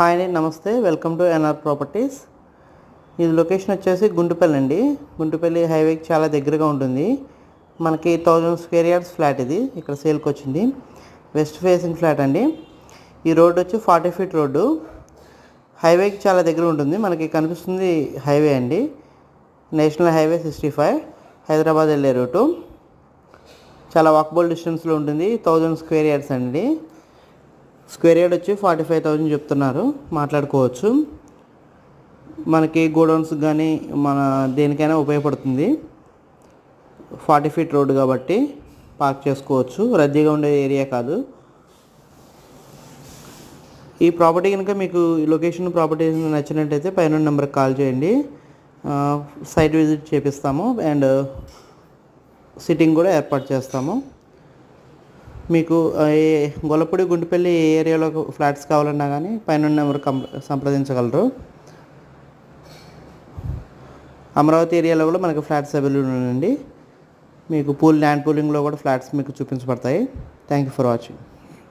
Hi అండి నమస్తే. Welcome to NR properties. ఇది లొకేషన్ వచ్చేసి గుంటుపల్లి అండి. గుంటుపల్లి హైవేకి చాలా దగ్గరగా ఉంటుంది. మనకి థౌజండ్ స్క్వేర్ యార్డ్స్ ఫ్లాట్ ఇది. ఇక్కడ సేల్కి వచ్చింది. వెస్ట్ ఫేసింగ్ ఫ్లాట్ అండి. ఈ రోడ్డు వచ్చి ఫార్టీ ఫీట్ రోడ్డు. హైవేకి చాలా దగ్గర ఉంటుంది. మనకి కనిపిస్తుంది హైవే అండి. National highway sixty five Hyderabad వెళ్ళే రూటు. చాలా వాకబుల్ డిస్టెన్స్లో ఉంటుంది. థౌజండ్ స్క్వేర్ యార్డ్స్ అండి. స్క్వేర్ యార్డ్ వచ్చి ఫార్టీ ఫైవ్ థౌజండ్ చెప్తున్నారు. మాట్లాడుకోవచ్చు. మనకి గోడౌన్స్ కానీ మన దేనికైనా ఉపయోగపడుతుంది. ఫార్టీ ఫీట్ రోడ్ కాబట్టి పార్క్ చేసుకోవచ్చు. రద్దీగా ఉండే ఏరియా కాదు. ఈ ప్రాపర్టీ కనుక మీకు లొకేషన్ ప్రాపర్టీ నచ్చినట్టయితే పైన నెంబర్కి కాల్ చేయండి. సైట్ విజిట్ చేపిస్తాము. అండ్ సిట్టింగ్ కూడా ఏర్పాటు చేస్తాము. మీకు ఏ గొల్లపూడి గుంటుపల్లి ఏ ఏరియాలో ఫ్లాట్స్ కావాలన్నా కానీ పైన నెంబర్ సంప్రదించగలరు. అమరావతి ఏరియాలో కూడా మనకి ఫ్లాట్స్ అవైలబుల్ ఉందండి మీకు పూల్ ల్యాండ్ పూలింగ్లో కూడా ఫ్లాట్స్ మీకు చూపించబడతాయి. Thank you for watching.